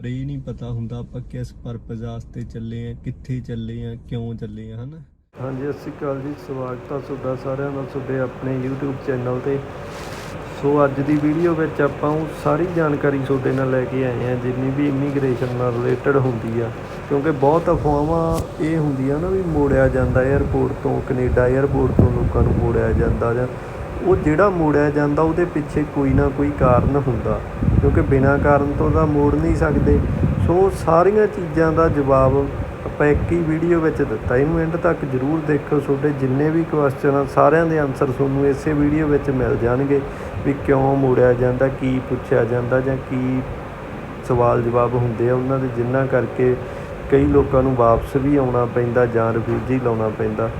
ਪਰ ਇਹ ਨਹੀਂ ਪਤਾ ਹੁੰਦਾ ਆਪਾਂ ਕਿਸ ਪਰਪਸ ਵਾਸਤੇ ਚੱਲੇ ਆ ਕਿੱਥੇ ਚੱਲੇ ਆ ਕਿਉਂ ਚੱਲੇ ਆ ਹਨਾ? ਹਾਂਜੀ, ਸਤਿ ਸ਼੍ਰੀ ਅਕਾਲ ਜੀ, ਸਵਾਗਤ ਆ ਤੁਹਾਡਾ ਸਾਰਿਆਂ ਦਾ, ਤੁਹਾਡੇ ਆਪਣੇ YouTube ਚੈਨਲ ਤੇ। ਸੋ ਅੱਜ ਦੀ ਵੀਡੀਓ ਵਿੱਚ ਆਪਾਂ ਉਹ ਸਾਰੀ ਜਾਣਕਾਰੀ ਤੁਹਾਡੇ ਨਾਲ ਲੈ ਕੇ ਆਏ ਆ ਜਿੰਨੀ ਵੀ ਇਮੀਗ੍ਰੇਸ਼ਨ ਨਾਲ ਰਿਲੇਟਡ ਹੁੰਦੀ ਆ। ਕਿਉਂਕਿ ਬਹੁਤ ਅਫਵਾਹਾਂ ਇਹ ਹੁੰਦੀਆਂ ਨਾ ਵੀ ਮੋੜਿਆ ਜਾਂਦਾ 에ਅਰਪੋਰਟ ਤੋਂ, ਕੈਨੇਡਾ 에ਅਰਪੋਰਟ ਤੋਂ ਲੋਕਾਂ ਨੂੰ ਮੋੜਿਆ ਜਾਂਦਾ ਜਾਂ ਉਹ ਜਿਹੜਾ ਮੋੜਿਆ ਜਾਂਦਾ, ਉਹਦੇ ਪਿੱਛੇ ਕੋਈ ਨਾ ਕੋਈ ਕਾਰਨ ਹੁੰਦਾ। ਕਿਉਂਕਿ ਬਿਨਾਂ ਕਾਰਨ ਤੋਂ ਤਾਂ ਮੋੜ ਨਹੀਂ ਸਕਦੇ। ਸੋ ਸਾਰੀਆਂ ਚੀਜ਼ਾਂ ਦਾ ਜਵਾਬ ਆਪਾਂ ਇੱਕ ਹੀ ਵੀਡੀਓ ਵਿੱਚ ਦਿੱਤਾ। ਇਹਨੂੰ ਐਂਡ ਤੱਕ ਜਰੂਰ ਦੇਖੋ। ਤੁਹਾਡੇ ਜਿੰਨੇ ਵੀ ਕੁਐਸਚਨ ਆ, ਸਾਰਿਆਂ ਦੇ ਆਨਸਰ ਤੁਹਾਨੂੰ ਇਸੇ ਵੀਡੀਓ ਵਿੱਚ ਮਿਲ ਜਾਣਗੇ ਵੀ ਕਿਉਂ ਮੋੜਿਆ ਜਾਂਦਾ, ਕੀ ਪੁੱਛਿਆ ਜਾਂਦਾ ਜਾਂ ਕੀ ਸਵਾਲ ਜਵਾਬ ਹੁੰਦੇ ਆ। ਉਹਨਾਂ ਦੇ ਜਿਨ੍ਹਾਂ ਕਰਕੇ ਕਈ ਲੋਕਾਂ ਨੂੰ ਵਾਪਸ ਵੀ ਆਉਣਾ ਪੈਂਦਾ ਜਾਂ ਰਿਫਿਊਜੀ ਲਾਉਣਾ ਪੈਂਦਾ।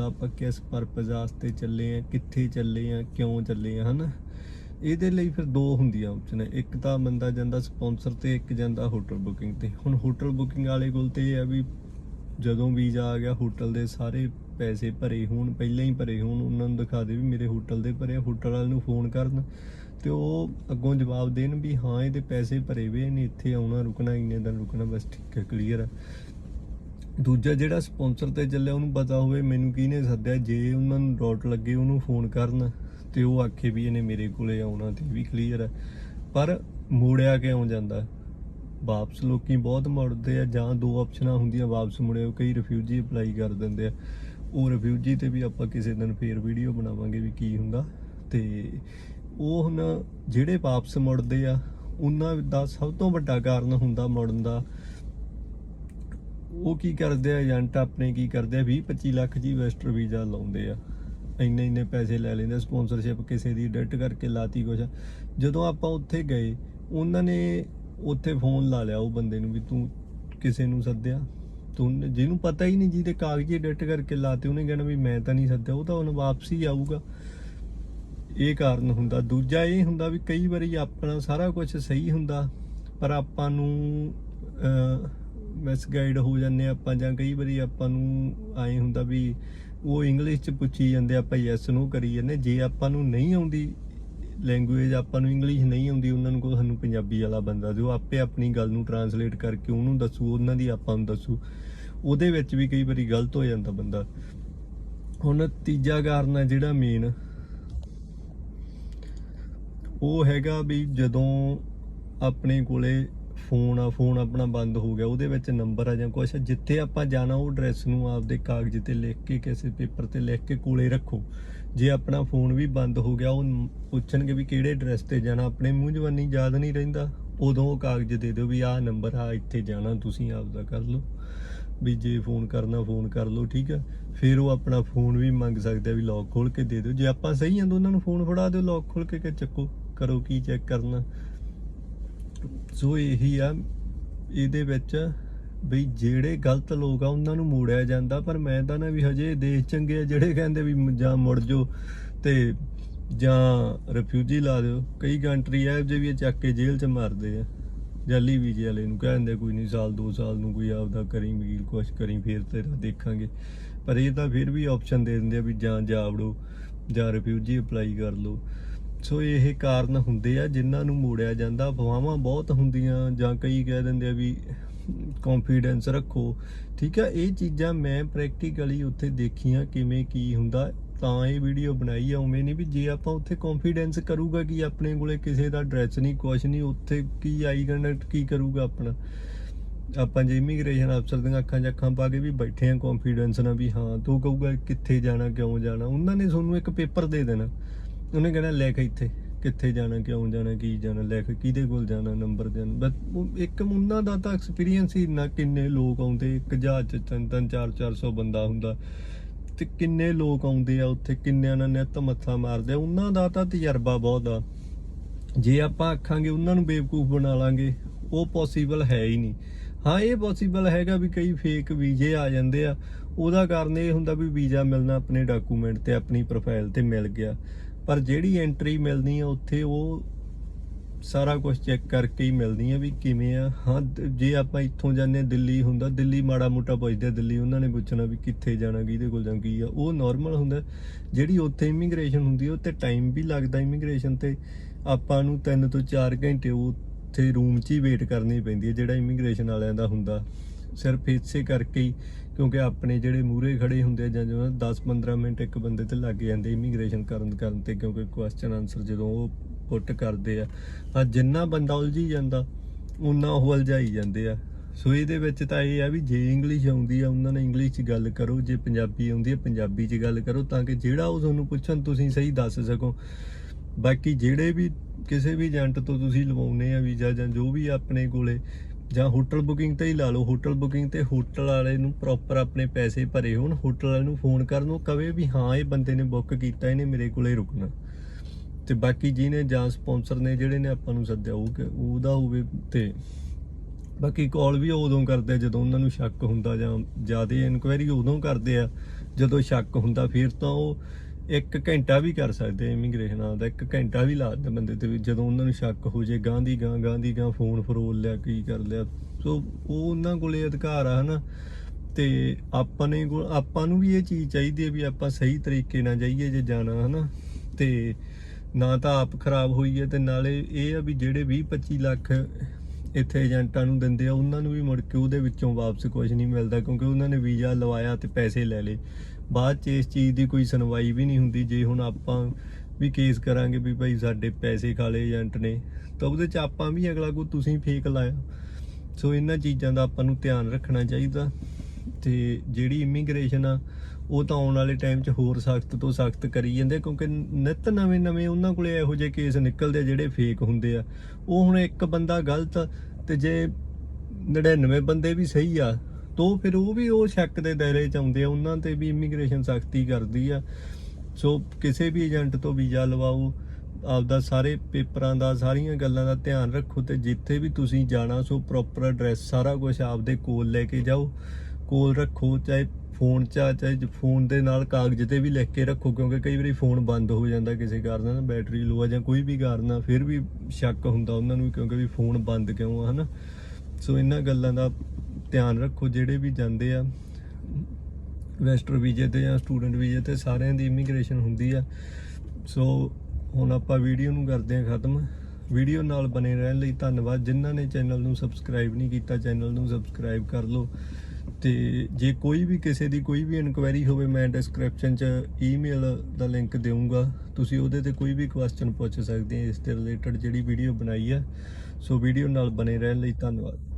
ਹੁੰਦਾ ਆਪਾਂ ਕਿਸ ਪਰਪਸ ਵਾਸਤੇ ਚੱਲੇ ਆ ਕਿੱਥੇ ਚੱਲੇ ਆ ਕਿਉਂ ਚੱਲੇ ਆ ਹਨਾ? ਇਹਦੇ ਲਈ ਫਿਰ ਦੋ ਹੁੰਦੀਆਂ ਆਪਸ਼ਨ ਇੱਕ ਤਾਂ ਬੰਦਾ ਜਾਂਦਾ ਸਪਾਂਸਰ ਤੇ, ਇੱਕ ਜਾਂਦਾ ਹੋਟਲ ਬੁਕਿੰਗ ਤੇ। ਹੁਣ ਹੋਟਲ ਬੁਕਿੰਗ ਵਾਲੇ ਕੋਲ ਤੇ ਇਹ ਆ ਵੀ ਜਦੋਂ ਵੀਜ਼ਾ ਆ ਗਿਆ ਹੋਟਲ ਦੇ ਸਾਰੇ ਪੈਸੇ ਭਰੇ ਹੋਣ, ਪਹਿਲਾਂ ਹੀ ਭਰੇ ਹੋਣ, ਉਹਨਾਂ ਨੂੰ ਦਿਖਾ ਦੇ ਵੀ ਮੇਰੇ ਹੋਟਲ ਦੇ ਭਰੇ ਹੋਟਲ ਵਾਲੇ ਨੂੰ ਫੋਨ ਕਰਨ। ਤੇ ਉਹ ਅੱਗੋਂ ਜਵਾਬ ਦੇਣ ਵੀ ਹਾਂ, ਇਹਦੇ ਪੈਸੇ ਭਰੇ ਵੇ ਨੇ, ਇੱਥੇ ਆਉਣਾ, ਰੁਕਣਾ, ਇੰਨੇ ਦਿਨ ਰੁਕਣਾ, ਬਸ ਠੀਕ ਹੈ ਕਲੀਅਰ ਹੈ ਦੂਜਾ ਜਿਹੜਾ ਸਪਾਂਸਰ ਤੇ ਚੱਲਿਆ, ਉਹਨੂੰ ਪਤਾ ਹੋਵੇ ਮੈਨੂੰ ਕਿਹਨੇ ਸੱਦਿਆ, ਜੇ ਉਹਨਾਂ ਨੂੰ ਡਾਟ ਲੱਗੇ, ਉਹਨੂੰ ਫੋਨ ਕਰਨ ਤੇ ਉਹ ਆਖੇ ਵੀ ਇਹਨੇ ਮੇਰੇ ਕੋਲੇ ਆਉਣਾ ਤੇ ਵੀ ਕਲੀਅਰ ਹੈ। ਪਰ ਮੋੜਿਆ ਕਿਉਂ ਜਾਂਦਾ? ਵਾਪਸ ਲੋਕੀ ਬਹੁਤ ਮੁੜਦੇ ਆ, ਜਾਂ ਦੋ ਆਪਸ਼ਨਾਂ ਹੁੰਦੀਆਂ, ਵਾਪਸ ਮੁੜਿਓ ਕਈ ਰਿਫਿਊਜੀ ਅਪਲਾਈ ਕਰ ਦਿੰਦੇ ਆ। ਉਹ ਰਿਫਿਊਜੀ ਤੇ ਵੀ ਆਪਾਂ ਕਿਸੇ ਦਿਨ ਫੇਰ ਵੀਡੀਓ ਬਣਾਵਾਂਗੇ ਵੀ ਕੀ ਹੁੰਦਾ। ਤੇ ਉਹ ਹੁਣ ਜਿਹੜੇ ਵਾਪਸ ਮੁੜਦੇ ਆ, ਉਹਨਾਂ ਦਾ ਸਭ ਤੋਂ ਵੱਡਾ ਕਾਰਨ ਹੁੰਦਾ ਮੁੜਨ ਦਾ। ਉਹ ਕੀ ਕਰਦੇ ਆ, ਏਜੰਟ ਆਪਣੇ ਕੀ ਕਰਦੇ ਆ 20 25 ਲੱਖ ਜੀ ਵੈਸਟਰ ਵੀਜ਼ਾ ਲਾਉਂਦੇ ਆ। ਇੰਨੇ ਇੰਨੇ ਪੈਸੇ ਲੈ ਲੈਂਦੇ ਸਪਾਂਸਰਸ਼ਿਪ ਕਿਸੇ ਦੀ ਡਿਟ ਕਰਕੇ ਲਾਤੀ ਕੁਛ। ਜਦੋਂ ਆਪਾਂ ਉੱਥੇ ਗਏ, ਉਹਨਾਂ ਨੇ ਉੱਥੇ ਫੋਨ ਲਾ ਲਿਆ ਉਹ ਬੰਦੇ ਨੂੰ ਵੀ ਤੂੰ ਕਿਸੇ ਨੂੰ ਸੱਦਿਆ? ਤੂੰ ਜਿਹਨੂੰ ਪਤਾ ਹੀ ਨਹੀਂ ਜਿਹਦੇ ਕਾਗਜ਼ੀ ਡਿਟ ਕਰਕੇ ਲਾਤੇ, ਉਹਨੇ ਕਹਿਣਾ ਵੀ ਮੈਂ ਤਾਂ ਨਹੀਂ ਸੱਦਿਆ, ਉਹ ਤਾਂ ਹੁਣ ਵਾਪਸੀ ਆਊਗਾ। ਇਹ ਕਾਰਨ ਹੁੰਦਾ। ਦੂਜਾ ਇਹ ਹੁੰਦਾ ਵੀ ਕਈ ਵਾਰੀ ਆਪਣਾ ਸਾਰਾ ਕੁਝ ਸਹੀ ਹੁੰਦਾ, ਪਰ ਆਪਾਂ ਨੂੰ ਮਿਸਗਾਈਡ ਹੋ ਜਾਂਦੇ ਹਾਂ ਆਪਾਂ ਜਾਂ ਕਈ ਵਾਰੀ ਆਪਾਂ ਨੂੰ ਆਏ ਹੁੰਦਾ ਵੀ ਉਹ ਇੰਗਲਿਸ਼ ਚ ਪੁੱਛੀ ਜਾਂਦੇ ਆਪਾਂ ਯੈਸ ਨੂੰ ਕਰੀ ਜਾਂਦੇ ਜੇ ਆਪਾਂ ਨੂੰ ਨਹੀਂ ਆਉਂਦੀ ਲੈਂਗੁਏਜ ਆਪਾਂ ਨੂੰ ਇੰਗਲਿਸ਼ ਨਹੀਂ ਆਉਂਦੀ, ਉਹਨਾਂ ਨੂੰ ਕੋਈ ਸਾਨੂੰ ਪੰਜਾਬੀ ਵਾਲਾ ਬੰਦਾ ਦਿਓ। ਆਪੇ ਆਪਣੀ ਗੱਲ ਨੂੰ ਟਰਾਂਸਲੇਟ ਕਰਕੇ ਉਹਨੂੰ ਦੱਸੂ, ਉਹਨਾਂ ਦੀ ਆਪਾਂ ਨੂੰ ਦੱਸੂ। ਉਹਦੇ ਵਿੱਚ ਵੀ ਕਈ ਵਾਰੀ ਗਲਤ ਹੋ ਜਾਂਦਾ ਬੰਦਾ। ਹੁਣ ਤੀਜਾ ਕਾਰਨ ਹੈ ਜਿਹੜਾ ਮੇਨ ਉਹ ਹੈਗਾ ਵੀ ਜਦੋਂ ਆਪਣੇ ਕੋਲੇ ਫੋਨ ਆ, ਫੋਨ ਆਪਣਾ ਬੰਦ ਹੋ ਗਿਆ, ਉਹਦੇ ਵਿੱਚ ਨੰਬਰ ਆ ਜਾਂ ਕੁਛ ਜਿੱਥੇ ਆਪਾਂ ਜਾਣਾ, ਉਹ ਐਡਰੈਸ ਨੂੰ ਆਪਦੇ ਕਾਗਜ਼ ਤੇ ਲਿਖ ਕੇ, ਕਿਸੇ ਪੇਪਰ ਤੇ ਲਿਖ ਕੇ ਕੋਲੇ ਰੱਖੋ। ਜੇ ਆਪਣਾ ਫੋਨ ਵੀ ਬੰਦ ਹੋ ਗਿਆ, ਉਹ ਪੁੱਛਣਗੇ ਵੀ ਕਿਹੜੇ ਐਡਰੈਸ ਤੇ ਜਾਣਾ, ਆਪਣੇ ਮੂੰਹ ਜਵਾਨੀ ਯਾਦ ਨਹੀਂ ਰਹਿੰਦਾ। ਉਦੋਂ ਉਹ ਕਾਗਜ਼ ਦੇ ਦਿਓ ਵੀ ਆਹ ਨੰਬਰ ਆ, ਇੱਥੇ ਜਾਣਾ, ਤੁਸੀਂ ਆਪਦਾ ਕਰ ਲਓ। ਵੀ ਜੇ ਫੋਨ ਕਰਨਾ, ਫੋਨ ਕਰ ਲਓ, ਠੀਕ ਆ। ਫਿਰ ਉਹ ਆਪਣਾ ਫੋਨ ਵੀ ਮੰਗ ਸਕਦਾ ਵੀ ਲੌਕ ਖੋਲ ਕੇ ਦੇ ਦਿਓ। ਜੇ ਆਪਾਂ ਸਹੀ ਆਂ ਤਾਂ ਉਹਨਾਂ ਨੂੰ ਫੋਨ ਫੜਾ ਦਿਓ ਲੌਕ ਖੋਲ ਕੇ ਕਿ ਚੱਕੋ, ਕਰੋ ਕੀ ਚੈੱਕ ਕਰਨਾ। ਸੋ ਇਹੀ ਆ, ਇਹਦੇ ਵਿੱਚ ਵੀ ਜਿਹੜੇ ਗਲਤ ਲੋਕ ਆ, ਉਹਨਾਂ ਨੂੰ ਮੋੜਿਆ ਜਾਂਦਾ। ਪਰ ਮੈਂ ਤਾਂ ਨਾ ਵੀ ਹਜੇ ਦੇਸ਼ ਚੰਗੇ ਆ, ਜਿਹੜੇ ਕਹਿੰਦੇ ਵੀ ਜਾਂ ਮੁੜ ਜੋ ਤੇ ਜਾਂ ਰਿਫਿਊਜੀ ਲਾ ਦਿਓ। ਕਈ ਕੰਟਰੀ ਆ ਜੇ ਵੀ ਇਹ ਚੱਕ ਕੇ ਜੇਲ੍ਹ 'ਚ ਮਾਰਦੇ ਆ। ਜਾਲੀ ਵੀਜ਼ੇ ਵਾਲੇ ਨੂੰ ਕਹਿੰਦੇ ਕੋਈ ਨਹੀਂ, ਸਾਲ 2 ਸਾਲ ਨੂੰ ਕੋਈ ਆਪਦਾ ਕਰੀ ਵਕੀਲ, ਕੁਛ ਕਰੀ, ਫਿਰ ਤੇਰਾ ਦੇਖਾਂਗੇ। ਪਰ ਇਹ ਤਾਂ ਫਿਰ ਵੀ ਆਪਸ਼ਨ ਦੇ ਦਿੰਦੇ ਆ ਵੀ ਜਾਂ ਜਾ ਵੜੋ ਜਾਂ ਰਿਫਿਊਜੀ ਅਪਲਾਈ ਕਰ ਲਓ। ਸੋ ਇਹ ਕਾਰਨ ਹੁੰਦੇ ਆ ਜਿਨ੍ਹਾਂ ਨੂੰ ਮੋੜਿਆ ਜਾਂਦਾ। ਅਫਵਾਹਾਂ ਬਹੁਤ ਹੁੰਦੀਆਂ ਜਾਂ ਕਈ ਕਹਿ ਦਿੰਦੇ ਆ ਵੀ ਕੌਨਫੀਡੈਂਸ ਰੱਖੋ। ਠੀਕ ਆ, ਇਹ ਚੀਜ਼ਾਂ ਮੈਂ ਪ੍ਰੈਕਟੀਕਲੀ ਉੱਥੇ ਦੇਖੀਆਂ ਕਿਵੇਂ ਕੀ ਹੁੰਦਾ। ਤਾਂ ਇਹ ਵੀਡੀਓ ਬਣਾਈ ਆ, ਉਵੇਂ ਨਹੀਂ ਵੀ ਜੇ ਆਪਾਂ ਉੱਥੇ ਕੌਨਫੀਡੈਂਸ ਕਰੂਗਾ ਕਿ ਆਪਣੇ ਕੋਲੇ ਕਿਸੇ ਦਾ ਡਰੈਸ ਨਹੀਂ, ਕੁਛ ਨਹੀਂ, ਉੱਥੇ ਕੀ ਆਈ ਕੰਡਕਟ ਕੀ ਕਰੂਗਾ ਆਪਣਾ? ਆਪਾਂ ਜੇ ਇਮੀਗ੍ਰੇਸ਼ਨ ਅਫਸਰ ਦੀਆਂ ਅੱਖਾਂ 'ਚ ਅੱਖਾਂ ਪਾ ਕੇ ਵੀ ਬੈਠੇ ਆ ਕੌਨਫੀਡੈਂਸ ਨਾਲ ਵੀ ਹਾਂ, ਤੂੰ ਕਹੂਗਾ ਕਿੱਥੇ ਜਾਣਾ, ਕਿਉਂ ਜਾਣਾ? ਉਹਨਾਂ ਨੇ ਤੁਹਾਨੂੰ ਇੱਕ ਪੇਪਰ ਦੇ ਦੇਣਾ। ਉਹਨੇ ਕਹਿਣਾ ਲਿਖ ਇੱਥੇ? ਕਿੱਥੇ ਜਾਣਾ, ਕਿਉਂ ਜਾਣਾ, ਕੀ ਜਾਣਾ? ਲਿਖ ਕਿਹਦੇ ਕੋਲ ਜਾਣਾ ਨੰਬਰ ਦੇਣ? ਬਸ ਉਹ ਇੱਕ ਉਹਨਾਂ ਦਾ ਤਾਂ ਐਕਸਪੀਰੀਅੰਸ ਹੀ ਨਾ ਕਿੰਨੇ ਲੋਕ ਆਉਂਦੇ, ਇੱਕ ਜਹਾਜ਼ 'ਚ ਤਿੰਨ ਤਿੰਨ, ਚਾਰ 400 ਬੰਦਾ ਹੁੰਦਾ। ਤੇ ਕਿੰਨੇ ਲੋਕ ਆਉਂਦੇ ਆ ਉੱਥੇ ਕਿੰਨਿਆਂ ਨਾਲ ਨਿੱਤ ਮੱਥਾ ਮਾਰਦੇ ਆ। ਉਹਨਾਂ ਦਾ ਤਾਂ ਤਜਰਬਾ ਬਹੁਤ ਆ। ਜੇ ਆਪਾਂ ਆਖਾਂਗੇ ਉਹਨਾਂ ਨੂੰ ਬੇਵਕੂਫ ਬਣਾ ਲਾਂਗੇ, ਉਹ ਪੋਸੀਬਲ ਹੈ ਹੀ ਨਹੀਂ। ਹਾਂ, ਇਹ ਪੋਸੀਬਲ ਹੈਗਾ ਵੀ ਕਈ ਫੇਕ ਵੀਜ਼ੇ ਆ ਜਾਂਦੇ ਆ। ਉਹਦਾ ਕਾਰਨ ਇਹ ਹੁੰਦਾ ਵੀ ਵੀਜ਼ਾ ਮਿਲਣਾ ਆਪਣੇ ਡਾਕੂਮੈਂਟ ਤੇ, ਆਪਣੀ ਪ੍ਰੋਫਾਈਲ ਤੇ ਮਿਲ ਗਿਆ। ਪਰ ਜਿਹੜੀ ਐਂਟਰੀ ਮਿਲਦੀ ਆ ਉੱਥੇ ਉਹ ਸਾਰਾ ਕੁਝ ਚੈੱਕ ਕਰਕੇ ਹੀ ਮਿਲਦੀ ਆ ਵੀ ਕਿਵੇਂ ਆ। ਹਾਂ ਜੇ ਆਪਾਂ ਇੱਥੋਂ ਜਾਂਦੇ ਹਾਂ ਦਿੱਲੀ ਹੁੰਦਾ ਦਿੱਲੀ ਮਾੜਾ ਮੋਟਾ ਪੁੱਛਦੇ ਦਿੱਲੀ ਉਹਨਾਂ ਨੇ ਪੁੱਛਣਾ ਵੀ ਕਿੱਥੇ ਜਾਣਾ ਕਿਹਦੇ ਕੋਲ ਜਾਂ ਕੀ ਆ। ਉਹ ਨਾਰਮਲ ਹੁੰਦਾ। ਜਿਹੜੀ ਉੱਥੇ ਇਮੀਗ੍ਰੇਸ਼ਨ ਹੁੰਦੀ ਆ, ਉਹ ਤੇ ਟਾਈਮ ਵੀ ਲੱਗਦਾ ਇਮੀਗ੍ਰੇਸ਼ਨ ਤੇ। ਆਪਾਂ ਨੂੰ 3 ਤੋਂ 4 ਘੰਟੇ ਉਹ ਉੱਥੇ ਰੂਮ 'ਚ ਹੀ ਵੇਟ ਕਰਨੀ ਪੈਂਦੀ ਹੈ ਜਿਹੜਾ ਇਮੀਗ੍ਰੇਸ਼ਨ ਵਾਲਿਆਂ ਦਾ ਹੁੰਦਾ। ਸਿਰਫ ਇਸੇ ਕਰਕੇ ਹੀ ਕਿਉਂਕਿ ਆਪਣੇ ਜਿਹੜੇ ਮੂਹਰੇ ਖੜੇ ਹੁੰਦੇ ਆ ਜਾਂ ਜੋ 10-15 ਮਿੰਟ ਇੱਕ ਬੰਦੇ ਤੇ ਲੱਗ ਜਾਂਦੇ ਇਮੀਗ੍ਰੇਸ਼ਨ ਕਰਨ ਕਰਨ ਤੇ ਕਿਉਂਕਿ ਕੁਐਸਚਨ ਆਨਸਰ ਜਦੋਂ ਉਹ ਪੁੱਟ ਕਰਦੇ ਆ ਤਾਂ ਜਿੰਨਾ ਬੰਦਾ ਉਲਝੀ ਜਾਂਦਾ ਉਨਾ ਉਹ ਉਲਝਾਈ ਜਾਂਦੇ ਆ। ਸੋ ਇਹਦੇ ਵਿੱਚ ਤਾਂ ਇਹ ਆ ਵੀ ਜੇ ਇੰਗਲਿਸ਼ ਆਉਂਦੀ ਆ, ਉਹਨਾਂ ਨਾਲ ਇੰਗਲਿਸ਼ 'ਚ ਗੱਲ ਕਰੋ, ਜੇ ਪੰਜਾਬੀ ਆਉਂਦੀ ਆ, ਪੰਜਾਬੀ 'ਚ ਗੱਲ ਕਰੋ ਤਾਂ ਕਿ ਜਿਹੜਾ ਉਹ ਤੁਹਾਨੂੰ ਪੁੱਛਣ ਤੁਸੀਂ ਸਹੀ ਦੱਸ ਸਕੋ। ਬਾਕੀ ਜਿਹੜੇ ਵੀ ਕਿਸੇ ਵੀ ਏਜੰਟ ਤੋਂ ਤੁਸੀਂ ਲਵਾਉਨੇ ਆ ਵੀਜ਼ਾ ਜਾਂ ਜੋ ਵੀ ਆਪਣੇ ਕੋਲੇ ਜਾਂ ਹੋਟਲ ਬੁਕਿੰਗ ਤੇ ਹੀ ਲਾ ਲਓ। ਹੋਟਲ ਬੁਕਿੰਗ ਤੇ ਹੋਟਲ ਵਾਲੇ ਨੂੰ ਪ੍ਰੋਪਰ ਆਪਣੇ ਪੈਸੇ ਭਰੇ ਹੋਣ। ਹੋਟਲ ਵਾਲੇ ਨੂੰ ਫੋਨ ਕਰਨ ਨੂੰ ਕਵੇ ਵੀ, ਹਾਂ, ਇਹ ਬੰਦੇ ਨੇ ਬੁੱਕ ਕੀਤਾ, ਇਹਨੇ ਮੇਰੇ ਕੋਲੇ ਰੁਕਣਾ। ਤੇ ਬਾਕੀ ਜਿਹਨੇ ਜਾਂ ਸਪਾਂਸਰ ਨੇ ਜਿਹੜੇ ਨੇ ਆਪਾਂ ਨੂੰ ਸੱਦਿਆ, ਉਹ ਉਹਦਾ ਹੋਵੇ ਤੇ। ਬਾਕੀ ਕਾਲ ਵੀ ਉਦੋਂ ਕਰਦੇ ਆ ਜਦੋਂ ਉਹਨਾਂ ਨੂੰ ਸ਼ੱਕ ਹੁੰਦਾ ਜਾਂ ਜ਼ਿਆਦਾ ਇਨਕੁਆਇਰੀ ਉਦੋਂ ਕਰਦੇ ਆ। ਜਦੋਂ ਸ਼ੱਕ ਹੁੰਦਾ, ਫਿਰ ਤਾਂ ਉਹ ਇੱਕ ਘੰਟਾ ਵੀ ਕਰ ਸਕਦੇ ਇਮੀਗ੍ਰੇਸ਼ਨ ਵਾਲਾ ਦਾ, ਇੱਕ ਘੰਟਾ ਵੀ ਲਾ ਦਿੰਦੇ ਬੰਦੇ ਤੇ ਵੀ ਜਦੋਂ ਉਹਨਾਂ ਨੂੰ ਸ਼ੱਕ ਹੋ ਜੇ ਗਾਂ ਦੀ ਗਾਂ ਗਾਂ ਦੀ ਗਾਂ ਫੋਨ ਫਰੋਲ ਲਿਆ, ਕੀ ਕਰ ਲਿਆ। ਸੋ ਉਹ ਉਹਨਾਂ ਕੋਲੇ ਅਧਿਕਾਰ ਆ ਹਨਾ, ਤੇ ਆਪਾਂ ਨੇ ਕੋਲ, ਆਪਾਂ ਨੂੰ ਵੀ ਇਹ ਚੀਜ਼ ਚਾਹੀਦੀ ਹੈ ਵੀ ਆਪਾਂ ਸਹੀ ਤਰੀਕੇ ਨਾਲ ਜਾਈਏ ਜੇ ਜਾਣਾ ਹਨਾ, ਤੇ ਨਾ ਤਾਂ ਆਪ ਖਰਾਬ ਹੋਈ ਹੈ ਤੇ ਨਾਲੇ ਇਹ ਆ ਵੀ ਜਿਹੜੇ 20 25 ਲੱਖ ਇੱਥੇ ਏਜੰਟਾਂ ਨੂੰ ਦਿੰਦੇ ਆ, ਉਹਨਾਂ ਨੂੰ ਵੀ ਮੁੜ ਕੇ ਉਹਦੇ ਵਿੱਚੋਂ ਵਾਪਸ ਕੁਝ ਨਹੀਂ ਮਿਲਦਾ ਕਿਉਂਕਿ ਉਹਨਾਂ ਨੇ ਵੀਜ਼ਾ ਲਵਾਇਆ ਤੇ ਪੈਸੇ ਲੈ ਲਏ। ਬਾਅਦ ਚ ਇਸ ਚੀਜ਼ ਦੀ ਕੋਈ ਸੁਣਵਾਈ ਵੀ ਨਹੀਂ ਹੁੰਦੀ, ਜੇ ਹੁਣ ਆਪਾਂ ਵੀ ਕੇਸ ਕਰਾਂਗੇ ਵੀ ਭਾਈ ਸਾਡੇ ਪੈਸੇ ਖਾਲੇ ਏਜੰਟ ਨੇ, ਤਾਂ ਉਹਦੇ ਚ ਆਪਾਂ ਵੀ ਅਗਲਾ ਕੋ ਤੁਸੀਂ ਫੇਕ ਲਾਇਆ। ਸੋ ਇਹਨਾਂ ਚੀਜ਼ਾਂ ਦਾ ਆਪਾਂ ਨੂੰ ਧਿਆਨ ਰੱਖਣਾ ਚਾਹੀਦਾ ਤੇ ਜਿਹੜੀ ਇਮੀਗ੍ਰੇਸ਼ਨ ਆ ਉਹ ਤਾਂ ਆਉਣ ਵਾਲੇ ਟਾਈਮ 'ਚ ਹੋਰ ਸਖਤ ਤੋਂ ਸਖਤ ਕਰੀ ਜਾਂਦੇ, ਕਿਉਂਕਿ ਨਿਤ ਨਵੇਂ ਨਵੇਂ ਉਹਨਾਂ ਕੋਲੇ ਇਹੋ ਜਿਹੇ ਕੇਸ ਨਿਕਲਦੇ ਆ ਜਿਹੜੇ ਫੇਕ ਹੁੰਦੇ ਆ। ਉਹ ਹੁਣ ਇੱਕ ਬੰਦਾ ਗਲਤ ਤੇ ਜੇ 99 ਬੰਦੇ ਵੀ ਸਹੀ ਆ, ਤੋ ਫਿਰ ਉਹ ਵੀ ਉਹ ਸ਼ੱਕ ਦੇ ਦਾਇਰੇ 'ਚ ਆਉਂਦੇ ਆ, ਉਹਨਾਂ ਤੇ ਵੀ ਇਮੀਗ੍ਰੇਸ਼ਨ ਸਖਤੀ ਕਰਦੀ ਆ। ਸੋ ਕਿਸੇ ਵੀ ਏਜੰਟ ਤੋਂ ਵੀਜ਼ਾ ਲਵਾਓ, ਆਪਦਾ ਸਾਰੇ ਪੇਪਰਾਂ ਦਾ, ਸਾਰੀਆਂ ਗੱਲਾਂ ਦਾ ਧਿਆਨ ਰੱਖੋ ਤੇ ਜਿੱਥੇ ਵੀ ਤੁਸੀਂ ਜਾਣਾ, ਸੋ ਪ੍ਰੋਪਰ ਐਡਰੈਸ ਸਾਰਾ ਕੁਝ ਆਪਦੇ ਕੋਲ ਲੈ ਕੇ ਜਾਓ। ਕੋਲ ਰੱਖੋ, ਚਾਹੇ ਫੋਨ 'ਚ ਆ, ਚਾਹੇ ਫੋਨ ਦੇ ਨਾਲ ਕਾਗਜ਼ ਤੇ ਵੀ ਲਿਖ ਕੇ ਰੱਖੋ ਕਿਉਂਕਿ ਕਈ ਵਾਰੀ ਫੋਨ ਬੰਦ ਹੋ ਜਾਂਦਾ ਕਿਸੇ ਕਾਰਨ ਨਾਲ ਬੈਟਰੀ ਲੋ ਆ ਜਾਂ ਕੋਈ ਵੀ ਕਾਰਨ ਆ ਫਿਰ ਵੀ ਸ਼ੱਕ ਹੁੰਦਾ ਉਹਨਾਂ ਨੂੰ ਕਿਉਂਕਿ ਵੀ ਫੋਨ ਬੰਦ ਕਿਉਂ ਆ ਹਨਾ? ਸੋ ਇਹਨਾਂ ਗੱਲਾਂ ਦਾ ਧਿਆਨ ਰੱਖੋ ਜਿਹੜੇ ਵੀ ਜਾਂਦੇ ਆ ਵੈਸਟਰ ਵੀਜ਼ੇ ਤੇ ਜਾਂ ਸਟੂਡੈਂਟ ਵੀਜ਼ੇ ਤੇ ਸਾਰਿਆਂ ਦੀ ਇਮੀਗ੍ਰੇਸ਼ਨ ਹੁੰਦੀ ਆ। ਸੋ ਹੁਣ ਆਪਾਂ ਵੀਡੀਓ ਨੂੰ ਕਰਦੇ ਹਾਂ ਖਤਮ। ਵੀਡੀਓ ਨਾਲ ਬਨੇ ਰਹਿਣ ਲਈ ਧੰਨਵਾਦ। ਜਿਨ੍ਹਾਂ ਨੇ ਚੈਨਲ ਨੂੰ ਸਬਸਕ੍ਰਾਈਬ ਨਹੀਂ ਕੀਤਾ ਚੈਨਲ ਨੂੰ ਸਬਸਕ੍ਰਾਈਬ ਕਰ ਲਓ। ਤੇ ਜੇ ਕੋਈ ਵੀ ਕਿਸੇ ਦੀ ਕੋਈ ਵੀ ਇਨਕੁਆਇਰੀ ਹੋਵੇ, ਮੈਂ ਡਿਸਕ੍ਰਿਪਸ਼ਨ 'ਚ ਈਮੇਲ ਦਾ ਲਿੰਕ ਦੇਵਾਂਗਾ ਤੁਸੀਂ ਉਹਦੇ ਤੇ ਕੋਈ ਵੀ ਕੁਐਸਚਨ ਪੁੱਛ ਸਕਦੇ ਆ, ਇਸ ਦੇ ਰਿਲੇਟਡ ਜਿਹੜੀ ਵੀਡੀਓ ਬਣਾਈ ਹੈ ਸੋ ਵੀਡੀਓ ਨਾਲ ਬਣੇ ਰਹਿਣ ਲਈ ਧੰਨਵਾਦ।